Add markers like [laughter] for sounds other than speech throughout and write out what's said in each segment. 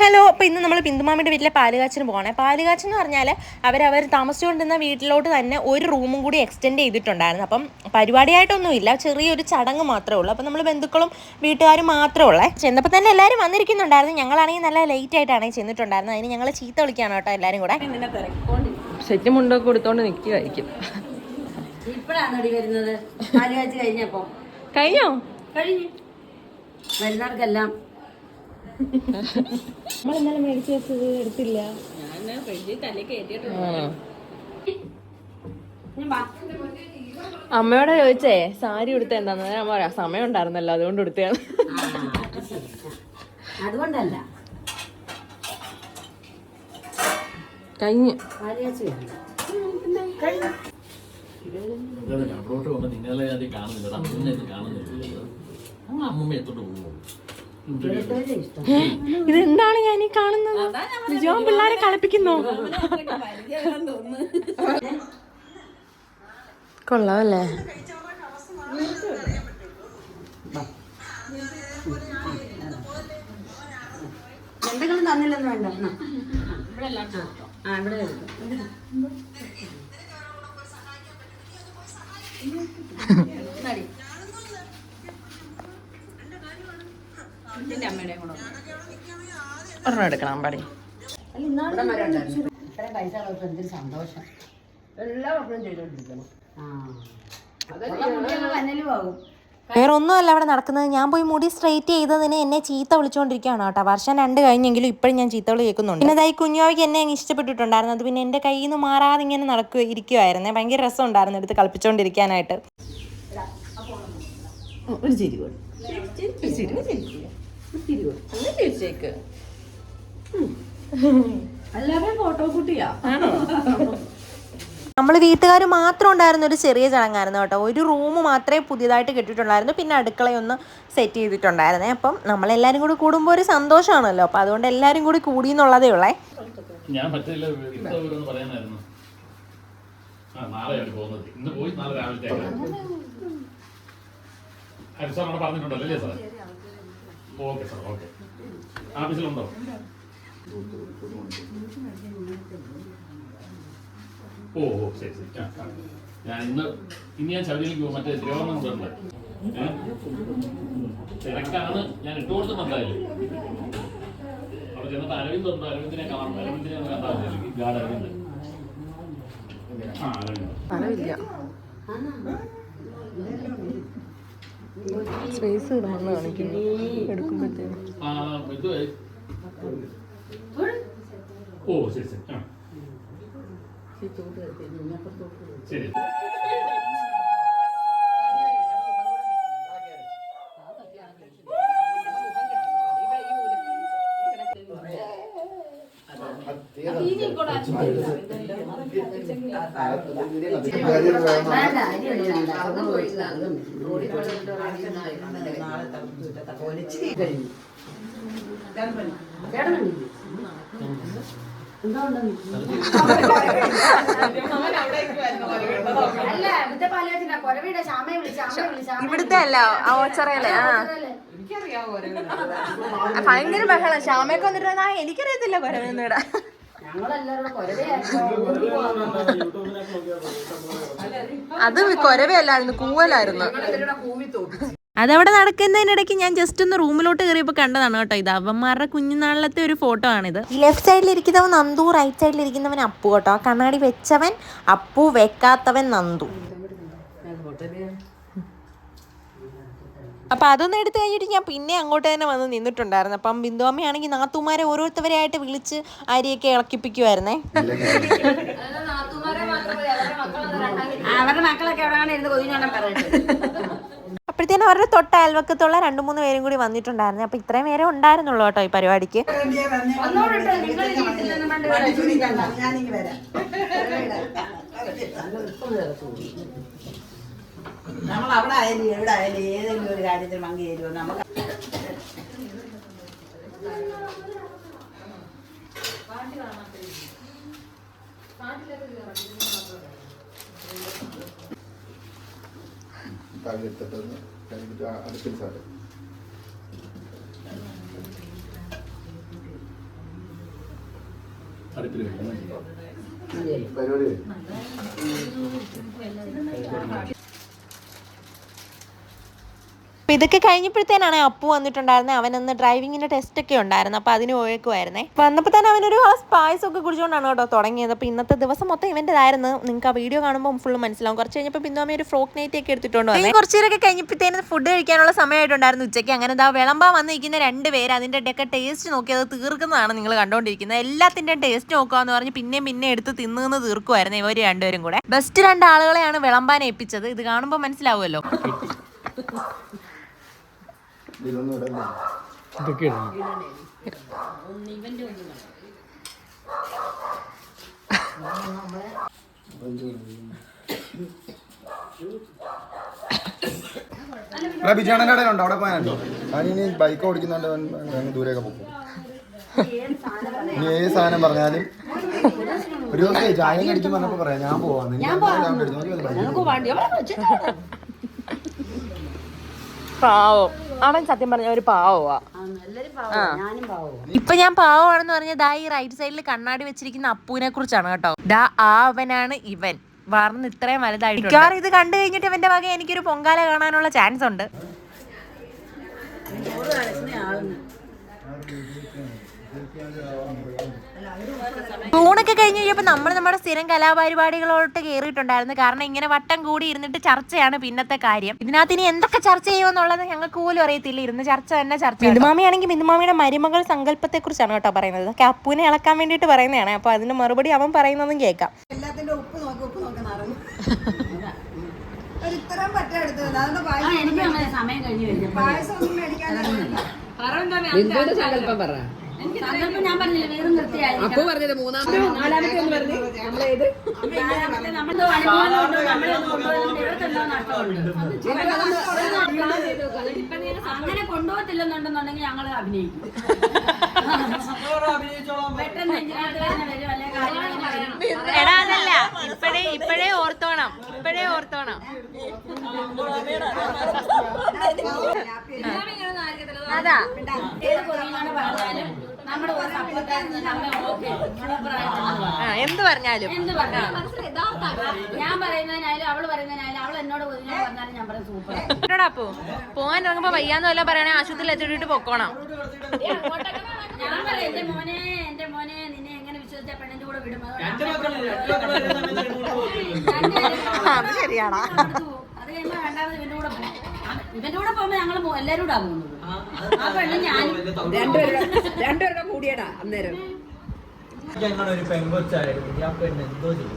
Hello അപ്പോൾ ഇന്ന് നമ്മൾ ബിന്ദുമാമിയുടെ വീട്ടിലെ പാലുകാച്ചിന് പോകണേ പാലുകാച്ചൻ എന്ന് പറഞ്ഞാൽ അവരവർ താമസിച്ചുകൊണ്ടിരുന്ന വീട്ടിലോട്ട് തന്നെ ഒരു റൂമും കൂടി എക്സ്റ്റെൻഡ് ചെയ്തിട്ടുണ്ടായിരുന്നു. അപ്പം പരിപാടിയായിട്ടൊന്നുമില്ല ചെറിയൊരു ചടങ്ങ് മാത്രമേ ഉള്ളൂ. അപ്പം നമ്മൾ ബന്ധുക്കളും വീട്ടുകാരും മാത്രമേ ഉള്ളേ. ചെന്നപ്പോൾ തന്നെ എല്ലാവരും വന്നിരിക്കുന്നുണ്ടായിരുന്നു. ഞങ്ങളാണെങ്കിൽ നല്ല ലേറ്റ് ആയിട്ടാണ് ചെന്നിട്ടുണ്ടായിരുന്നത്. അതിന് ഞങ്ങൾ ചീത്ത വിളിക്കുകയാണ് കേട്ടോ എല്ലാവരും കൂടെ. സെറ്റ് മുണ്ടൊക്കെ കൊടുത്തോണ്ട് നിൽക്കുകയായിരിക്കും ഇപ്പോഴാണ് വരുന്നത്? കഴിഞ്ഞോ? കഴിഞ്ഞു. വരുന്നവർക്കെല്ലാം അമ്മയോടെ ചോദിച്ചേ സാരി ഉടുത്ത എന്താന്ന്? അമ്മ പറയാ സമയം ഉണ്ടായിരുന്നല്ലോ അതുകൊണ്ട് ഉടുത്തയാണ്. അതുകൊണ്ടല്ല. കഴിഞ്ഞ്. അവിടോട്ട് കൊണ്ട് നിങ്ങളെ അത് കാണുന്നില്ല. അമ്മൂമ്മ എത്തോട്ട് പോകുമോ ഇവിടുത്തെ എന്താണ് ഇതെന്താണ് ഞാൻ ഈ കാണുന്നത് വിജയോ പിള്ളേരെ കളിപ്പിക്കുന്നോ? കൊള്ളാമല്ലേ എന്തെങ്കിലും തന്നില്ലെന്ന് വേണ്ട. ആ ഇവിടെ ഒരെണ്ണം എടുക്കണം പാടി ഇത്രയും പൈസ ഉള്ളപ്പോൾ എന്തൊരു സന്തോഷം. എല്ലാ മക്കളും ആകും വേറെ ഒന്നുമല്ല അവിടെ നടക്കുന്നത്. ഞാൻ പോയി മുടി സ്ട്രെയിറ്റ് ചെയ്തതിന് എന്നെ ചീത്ത വിളിച്ചുകൊണ്ടിരിക്കുകയാണ് കേട്ടോ. വർഷം രണ്ട് കഴിഞ്ഞെങ്കിലും ഇപ്പോഴും ഞാൻ ചീത്ത വിളി കേൾക്കുന്നുണ്ട്. പിന്നെ അതായി കുഞ്ഞുവാവിക്ക് എന്നെ അങ്ങ് ഇഷ്ടപ്പെട്ടിട്ടുണ്ടായിരുന്നു. അത് പിന്നെ എന്റെ കയ്യിൽ നിന്ന് മാറാതെ ഇങ്ങനെ നടക്കുക ഇരിക്കുമായിരുന്നേ ഭയങ്കര രസമുണ്ടായിരുന്നു എടുത്ത് കളിപ്പിച്ചുകൊണ്ടിരിക്കാനായിട്ട് ഒരു ചിരി എല്ലാവരും ഫോട്ടോ കുട്ടിയാ നമ്മൾ വീട്ടുകാർ മാത്രം ഉണ്ടായിരുന്ന ഒരു ചെറിയ ചടങ്ങായിരുന്നു കേട്ടോ. ഒരു റൂം മാത്രമേ പുതിയതായിട്ട് കെട്ടിയിട്ടുണ്ടായിരുന്നു. പിന്നെ അടുക്കളയൊന്ന് സെറ്റ് ചെയ്തിട്ടുണ്ടായിരുന്നേ. അപ്പം നമ്മളെല്ലാവരും കൂടി കൂടുമ്പോൾ ഒരു സന്തോഷമാണല്ലോ. അപ്പം അതുകൊണ്ട് എല്ലാവരും കൂടി കൂടി എന്നുള്ളതേ ഉള്ളേ. ഞാൻ പറ്റില്ല പറയാനായിരുന്നു. ആ നാളെയാണ് പോകുന്നത്. ഇന്ന് പോയി നാളെ രാവിലത്തേക്ക് പറഞ്ഞിട്ടുണ്ടല്ലോ അല്ലേ സാർ ഓക്കെ സാർ ഓക്കെ. ആഫീസിലുണ്ടോ? ഓ ഓ ശരി ശരി. ആ, ആ. ഞാൻ ഇന്ന് ഇനി ഞാൻ ശബരിമലയ്ക്ക് പോകും മറ്റേ തിരുവനന്തപുരമുണ്ട് ഏ? തിരക്കാണ്. ഞാൻ ഇട്ട് കൊടുക്കുന്നുണ്ടായാലും അവിടെ ചെന്നിട്ട് അരവിന്ദ് ഉണ്ട് അരവിന്ദിനെ കാണാം അരവിന്ദിനെ ഒന്ന് കണ്ടാൽ മതി. ഗാഡ് അരവിന്ദ്. ആ അരവിന്ദ്. സ്ഥലമില്ല സ്പേസ് കാണിക്കുന്നു. ആ ഇത് ഓ ശരി ശരി ആ ശരി അതും കഴിഞ്ഞു ഇവിടുത്തെ അല്ല ആ ഓച്ചറയല്ലേ ആ. ഭയങ്കര ബഹളം. ശ്യാമയൊക്കെ വന്നിട്ട് എനിക്കറിയത്തില്ല പരമെന്ന് ഇവിടെ. അത് കൊരവയല്ലായിരുന്നു കൂവലായിരുന്നു. അതവിടെ നടക്കുന്നതിനിടയ്ക്ക് ഞാൻ ജസ്റ്റ് ഒന്ന് റൂമിലോട്ട് കയറിയപ്പോൾ കണ്ടതാണ് കേട്ടോ ഇത്. അവന്മാരുടെ കുഞ്ഞുനാളിലത്തെ ഒരു ഫോട്ടോ ആണിത്. ലെഫ്റ്റ് സൈഡിൽ ഇരിക്കുന്നവൻ നന്ദു റൈറ്റ് സൈഡിൽ ഇരിക്കുന്നവൻ അപ്പു കേട്ടോ. ആ കണ്ണാടി വെച്ചവൻ അപ്പു വെക്കാത്തവൻ നന്ദു. അപ്പൊ അതൊന്നും എടുത്തു കഴിഞ്ഞിട്ട് ഞാൻ പിന്നെ അങ്ങോട്ട് തന്നെ വന്ന് നിന്നിട്ടുണ്ടായിരുന്നു. അപ്പം ബിന്ദു അമ്മയാണെങ്കിൽ നാത്തുമാരെ ഓരോരുത്തവരെയായിട്ട് വിളിച്ച് അരിയൊക്കെ ഇളക്കിപ്പിക്കുമായിരുന്നേ അവരുടെ മക്കളൊക്കെ എവിടെയാണ് ഇരുന്ന് കൊതിഞ്ഞാണ് പറയട്ടെ അപ്പോഴത്തേനും അവരുടെ തൊട്ട അയൽവക്കത്തുള്ള രണ്ട് മൂന്ന് പേരും കൂടി വന്നിട്ടുണ്ടായിരുന്നു. അപ്പൊ ഇത്രയും പേരെ ഉണ്ടായിരുന്നുള്ളൂ കേട്ടോ ഈ പരിപാടിക്ക്. നമ്മൾ അവിടെ ആയാലും എവിടെ ആയാലും ഏതെങ്കിലും ഒരു കാര്യത്തിൽ പങ്കു ചേരുമോ നമുക്ക് താഴെത്തിട്ടൊന്ന് കഴിഞ്ഞിട്ട് അടുപ്പിൽ സാറ് അടുപ്പിൽ പരിപാടി ഇതൊക്കെ കഴിഞ്ഞപ്പോഴത്തേനാണ് അപ്പു വന്നിട്ടുണ്ടായിരുന്നത് അവനന്ന് ഡ്രൈവിങ്ങിന്റെ ടെസ്റ്റ് ഒക്കെ ഉണ്ടായിരുന്നു. അപ്പോൾ അതിന് പോയേക്കുമായിരുന്നേ വന്നപ്പോൾ തന്നെ അവനൊരു ഗ്ലാസ് പായസം ഒക്കെ കുടിച്ചുകൊണ്ടാണ് കേട്ടോ തുടങ്ങിയത്. അപ്പോൾ ഇന്നത്തെ ദിവസം മൊത്തം ഇവന്റെതായിരുന്നു നിങ്ങൾക്ക് ആ വീഡിയോ കാണുമ്പോൾ ഫുൾ മനസ്സിലാവും. കുറച്ച് കഴിഞ്ഞപ്പോൾ ബിന്ദുമ്മ ഒരു ഫ്രോക്ക് നൈറ്റ് ഒക്കെ എടുത്തിട്ടുണ്ട് വന്നേ. കുറച്ച് കഴിഞ്ഞപ്പോഴത്തേനും കഴിഞ്ഞപ്പോഴത്തേന് ഫുഡ് കഴിക്കാനുള്ള സമയമായിട്ടുണ്ടായിരുന്നു ഉച്ചയ്ക്ക്. അങ്ങനെ എന്താ വിളമ്പാൻ വന്നിരിക്കുന്ന രണ്ട് പേര് അതിന്റെ ഒക്കെ ടേസ്റ്റ് നോക്കി അത് തീർക്കുന്നതാണ് നിങ്ങൾ കണ്ടുകൊണ്ടിരിക്കുന്നത് എല്ലാത്തിന്റെയും ടേസ്റ്റ് നോക്കുകയെന്ന് പറഞ്ഞ് പിന്നെയും പിന്നെ എടുത്ത് തിന്നുന്ന് തീർക്കുമായിരുന്നു ഇവർ രണ്ടുപേരും കൂടെ. ബെസ്റ്റ് രണ്ടാളുകളെയാണ് വിളമ്പാൻ ഏൽപ്പിച്ചത്. ഇത് കാണുമ്പോൾ മനസ്സിലാവുമല്ലോ. [laughs] ഇതൊന്നും ഇടല്ലേ ഇതൊക്കെ ഇടണം ഇവിടെ ബിജാണന്റെ കടയിൽ ഉണ്ടോ? അവിടെ ബൈക്ക് ഓടിക്കുന്നുണ്ട് അങ്ങ് ദൂരെയൊക്കെ പോകും. ഇനി ഏത് സാധനം പറഞ്ഞാലും ഒരു ദിവസം ചായ കടിക്കും പറഞ്ഞപ്പോ പറയാം ഞാൻ പോവാന്ന് ഞാൻ നമുക്ക് വണ്ടി അവിടെ വെച്ചിട്ട് പാവം. അവൻ സത്യം പറഞ്ഞ ഒരു പാവമാ. ഇപ്പൊ ഞാൻ പാവമാണെന്ന് പറഞ്ഞ ദാ ഈ റൈറ്റ് സൈഡിൽ കണ്ണാടി വെച്ചിരിക്കുന്ന അപ്പൂനെ കുറിച്ചാണ് കേട്ടോ. ദാ ആ അവനാണ് ഇവൻ. വളർന്ന് ഇത്രയും വലുതായിട്ട് മിക്കവാറും ഇത് കണ്ടു കഴിഞ്ഞിട്ട് ഇവന്റെ വക എനിക്കൊരു പൊങ്കാല കാണാനുള്ള ചാൻസ് ഉണ്ട്. ഊണൊക്കെ കഴിഞ്ഞ് കഴിഞ്ഞപ്പോൾ നമ്മൾ നമ്മുടെ സ്ഥിരം കലാപരിപാടികളോട്ട് കയറിയിട്ടുണ്ടായിരുന്നു കാരണം ഇങ്ങനെ വട്ടം കൂടി ഇരുന്നിട്ട് ചർച്ചയാണ് പിന്നത്തെ കാര്യം. ഇതിനകത്ത് ഇനി എന്തൊക്കെ ചർച്ച ചെയ്യുമെന്നുള്ളത് ഞങ്ങൾക്ക് പോലും അറിയത്തില്ല. ഇരുന്ന് ചർച്ച തന്നെ ചർച്ച ബിന്ദുമാമിയാണെങ്കിൽ ബിന്ദുമാമിയുടെ മരുമകൾ സങ്കല്പത്തെ കുറിച്ചാണ് കേട്ടോ പറയുന്നത്. അതൊക്കെ അപ്പൂനെ ഇളക്കാൻ വേണ്ടിയിട്ട് പറയുന്നതാണ്. അപ്പൊ അതിന് മറുപടി അവൻ പറയുന്നതും കേൾക്കാം. എല്ലാത്തിന്റെ ഉപ്പ് നോക്കി ഉപ്പ് നോക്കി കഴിഞ്ഞു പായസം ഒന്നും മേടിക്കാൻ സങ്കല്പം പറ? അപ്പൊ പറഞ്ഞത് മൂന്നാമത്തെ നാലാമത്തെ എന്ന് പറഞ്ഞു? നമ്മളേത് അങ്ങനെ കൊണ്ടുപോകത്തില്ലെന്നുണ്ടെന്നുണ്ടെങ്കിൽ ഞങ്ങൾ അഭിനയിക്കും. എടാ അതല്ല. ഇപ്പഴേ ഇപ്പഴേ ഓർത്തോണം. ഇപ്പഴേ ഓർത്തോണം. അതാ. ഏത് കൊറിയനാണ് പറഞ്ഞാലും എന്ത് പറഞ്ഞാലും. എന്ത് പറഞ്ഞാലും. ഞാൻ പറയുന്നതിനായാലും അവൾ പറയുന്നതിനായാലും അവൾ എന്നോട് പറഞ്ഞാലും ഞാൻ പറയും സൂപ്പർ കേട്ടോടാ അപ്പു പോകാൻ ഇറങ്ങുമ്പോ വയ്യാന്ന് വല്ല പറയണേ ആശുപത്രിയിൽ എത്തിയിട്ട് പൊക്കോണം. ഞാൻ പറയാം എന്റെ മോനെ എന്റെ മോനെ നിന്നെ എങ്ങനെ വിശ്വസിച്ച പെണ്ണിന്റെ കൂടെ വിടും? അത് ശരിയാണോ അത് കഴിയുമ്പോ വേണ്ടാതെ ഇവന്റെ കൂടെ പോകും ഇവന്റെ കൂടെ പോകുമ്പോ ഞങ്ങൾ എല്ലാരും കൂടെ പോകുന്നത് രണ്ടുപേരുടെ കൂടിയടാ അന്നേരം. ഞങ്ങളുടെ ഒരു പെങ്കൊച്ചായിരുന്നു ആ പെണ്ണ് എന്തോ ചെയ്തു?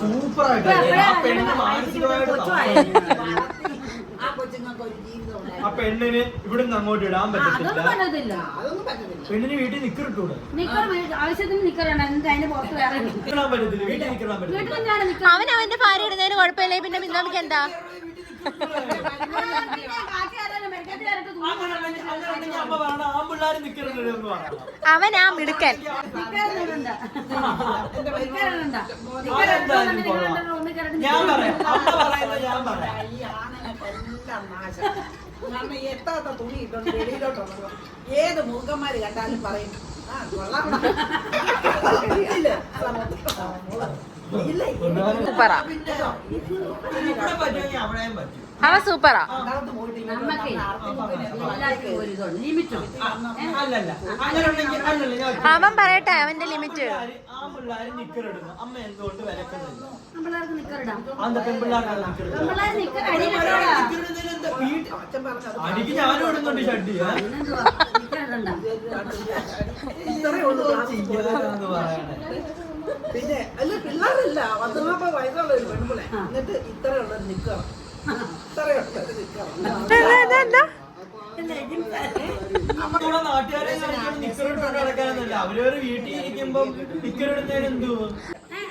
സൂപ്പറായിട്ട് ആ പെണ്ണ് മാനസികമായിട്ട് ആ പെണ്ണിന് ഇവിടുന്ന് അങ്ങോട്ട് ഇടാൻ അതൊന്നും പറ്റത്തില്ല. പെണ്ണിന് വീട്ടിൽ നിക്കറിട്ടൂടെ? അവൻ അവന്റെ ഭാര്യ ഇടുന്നതിന് കുഴപ്പമില്ലേ. പിന്നെ ബിന്ദുമിക്ക് എന്താ? അവൻ ആ മിടുക്കൻ. ഞാൻ പറയുന്നത് ഞാൻ ഏത് മൂക്കന്മാര് കണ്ടാലും പറയും ആ കൊള്ളാം? സൂപ്പറാ. അവൻ സൂപ്പറാ. അവൻ പറയട്ടെ അവന്റെ ലിമിറ്റ്. അടിക്ക് ഞാനും ഇടുന്നുണ്ട് ഷഡ്ഡി. [laughs] പിന്നെന്തുവാ പിന്നെ അല്ല പിള്ളേരല്ല. പത്ത് നാൽപ്പത് വയസ്സുള്ള ഒരു പെൺപിള്ളെ. എന്നിട്ട് ഇത്രയുള്ള നിക്കറ ഇത്രയുള്ള നിക്കറ നമ്മുടെ നാട്ടുകാരെ നിക്കറിട്ടോണ്ട് നടക്കാനൊന്നുമില്ല അവരവര് വീട്ടിൽ ഇരിക്കുമ്പോ നിക്കറിടുന്നതിന് എന്തോ?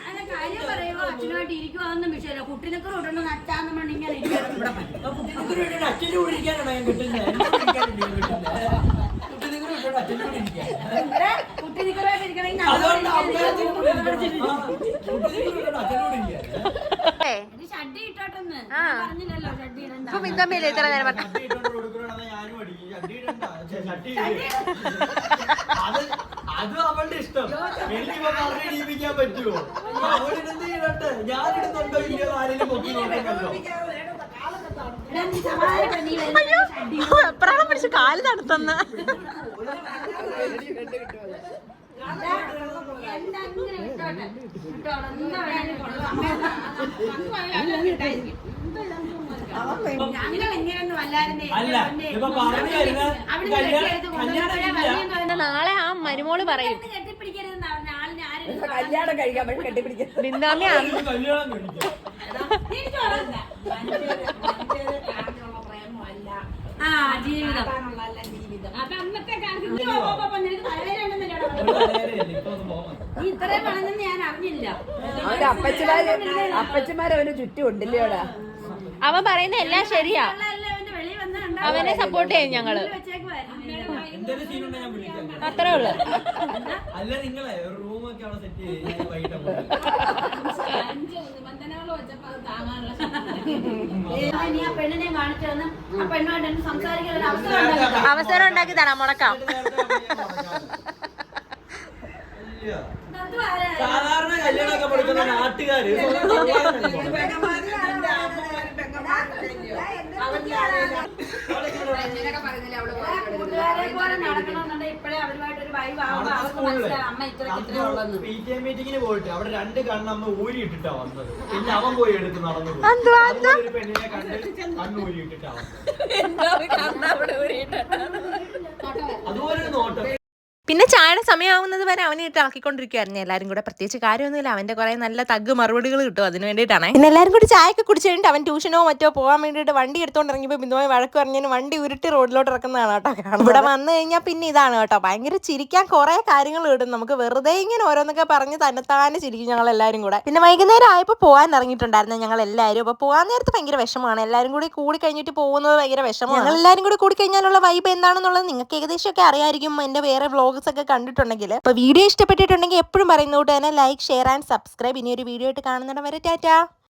അല്ല കാര്യം പറയുമോ അച്ഛനുമായിട്ട് ഇരിക്കുവോ അതൊന്നും വിഷയമല്ല. കുട്ടിനൊക്കെ ഇടണം നട്ടാന്ന് പറഞ്ഞിങ്ങനെ ഇരിക്കണം ഇവിടെ പറ്റും കുട്ടിനിക്കറിട്ട് അച്ഛന്റെ കൂടെ ഇരിക്കാനാണ് ഞാൻ കിട്ടുന്നത് എന്നെ വിളിക്കാനില്ല ഞാൻ കിട്ടുന്നത് കുട്ടിനിക്കറിട്ട് അച്ഛന്റെ കൂടെ ഇരിക്കാൻ കുട്ടി നിക്കറായിട്ട് ഇരിക്കണമെങ്കിൽ അതുകൊണ്ട് ഞങ്ങളോട് അമ്മയുടെ ഇരിക്കാൻ കൂടെ ഇരിക്കാൻ. കുട്ടിനിക്കറിട്ട് അച്ഛന്റെ കൂടെ ഇരിക്കാൻ ഇത് ഷഡ്ഡി ഇട്ടോട്ടെന്ന് ഞാൻ പറഞ്ഞില്ലല്ലോ ഷഡ്ഡി ഇടണ്ട ബിന്ദമ്മയില്ലേ ഇത്ര നേരം ചട്ടി ഇട്ടോണ്ട് കൊടുക്കണതാണ് ഞാനും അത് അവളുടെ ഇഷ്ടം. എനിക്കിപ്പോ പറഞ്ഞു ജീവിക്കാൻ പറ്റുമോ അവളിനെന്ത് ചെയ്യട്ടെ ഞാനിടുന്നുണ്ടോ ഇല്ലയോ ആരെങ്കിലും പൊക്കി അയ്യോ എപ്പോഴാണ് പിടിച്ച് കാൽ തണുത്തന്ന്. നാളെ ആ മരുമോൾ പറയും. കല്യാണം കഴിക്കാൻ പറ്റും കെട്ടിപ്പിടിക്കാൻ ആ ജീവിതം. അപ്പൊ അന്നത്തെ കാലത്ത് നീ പോ, പോ, നിനക്ക് നീ ഇത്രയും ഞാൻ അറിഞ്ഞില്ല. അവന്റെ അപ്പച്ചമാര് അപ്പച്ചമാര് അവന് ചുറ്റും ഉണ്ടല്ലേടാ അവൻ പറയുന്ന എല്ലാം ശരിയാ. അല്ലേ അവന്റെ വെളിയിൽ വന്ന് കണ്ടാ അവനെ സപ്പോർട്ട് ചെയ്യും ഞങ്ങൾ. വെച്ചേക്കുവായിരുന്നു എന്തെങ്കിലും സീനുണ്ടെങ്കിൽ ഞാൻ വിളിക്കാം. അത്രേ ഉള്ളു. അല്ല നിങ്ങളെ ഒരു റൂമൊക്കെ അവിടെ സെറ്റ് ചെയ്ത് ഞാൻ വൈകിട്ട് അങ്ങോട്ട് അഞ്ച് നിബന്ധനകൾ നീ ആ പെണ്ണിനെ കാണിച്ചു തന്ന് ആ പെണ്ണുമായിട്ട് എന്നെ സംസാരിക്കാൻ ഒരു അവസരം ഉണ്ടാക്കി അവസരം ഉണ്ടാക്കി തരാം മുടക്കാം. ആരാ? സാധാരണ കല്യാണമൊക്കെ പഠിക്കുന്ന നാട്ടുകാര് സ്വന്തം മീറ്റിങ്ങിന് പോയിട്ട് അവിടെ രണ്ട് കണ്ണമ്മ ഊരി ഇട്ടിട്ടാ വന്നത് പിന്നെ അവൻ പോയി എടുത്ത് നടന്നു ഒരു അതുപോലെ നോട്ടം പിന്നെ ചായയുടെ സമയമാവുന്നത് വരെ അവനെ ഇട്ട് ആക്കിക്കൊണ്ടിരിക്കുവായിരുന്നു. എല്ലാവരും കൂടെ പ്രത്യേകിച്ച് കാര്യമൊന്നുമില്ല. അവന്റെ കുറെ നല്ല തഗ് മറുപടികൾ കിട്ടും അതിന് വേണ്ടിയിട്ടാണ്. പിന്നെ എല്ലാവരും കൂടി ചായയൊക്കെ കുടിച്ച് കഴിഞ്ഞിട്ട് അവൻ ട്യൂഷനോ മറ്റോ പോകാൻ വേണ്ടിയിട്ട് വണ്ടി എടുത്തുകൊണ്ട് ഇറങ്ങിയപ്പോൾ ബിന്ദുമായി വഴക്ക് പറഞ്ഞു വണ്ടി ഉരുട്ടി റോഡിലോട്ട് ഇറക്കുന്നതാണ് കേട്ടോ. ഇവിടെ വന്നു കഴിഞ്ഞാൽ പിന്നെ ഇതാണ് കേട്ടോ. ഭയങ്കര ചിരിക്കാൻ കുറെ കാര്യങ്ങൾ കിട്ടും. നമുക്ക് വെറുതെ ഇങ്ങനെ ഓരോന്നൊക്കെ പറഞ്ഞ് തന്നെത്താനെ ചിരിക്കും ഞങ്ങൾ എല്ലാവരും കൂടെ. പിന്നെ വൈകുന്നേരം ആയപ്പോൾ പോകാൻ ഇറങ്ങിയിട്ടുണ്ടായിരുന്നു ഞങ്ങൾ എല്ലാവരും അപ്പോൾ പോകാൻ നേരത്ത് ഭയങ്കര വിഷമമാണ്. എല്ലാവരും കൂടി കൂടി കഴിഞ്ഞിട്ട് പോകുന്നത് ഭയങ്കര വിഷമമാണ്. ഞങ്ങൾ എല്ലാവരും കൂടി കൂടി കഴിഞ്ഞാലുള്ള വൈബ് എന്താണെന്നുള്ളത് നിങ്ങൾക്ക് ഏകദേശം ഒക്കെ അറിയായിരിക്കും. എന്റെ വേറെ വ്ളോഗ്സ് ഒക്കെ കണ്ടിട്ടുണ്ടെങ്കിൽ അപ്പോൾ വീഡിയോ ഇഷ്ടപ്പെട്ടിട്ടുണ്ടെങ്കിൽ എപ്പോഴും പറയുന്നത് കൊണ്ട് തന്നെ ലൈക്ക് ഷെയർ ആൻഡ് സബ്സ്ക്രൈബ് ഇനി ഒരു വീഡിയോ ആയിട്ട് കാണുന്നിടം വരെ ടാറ്റാ.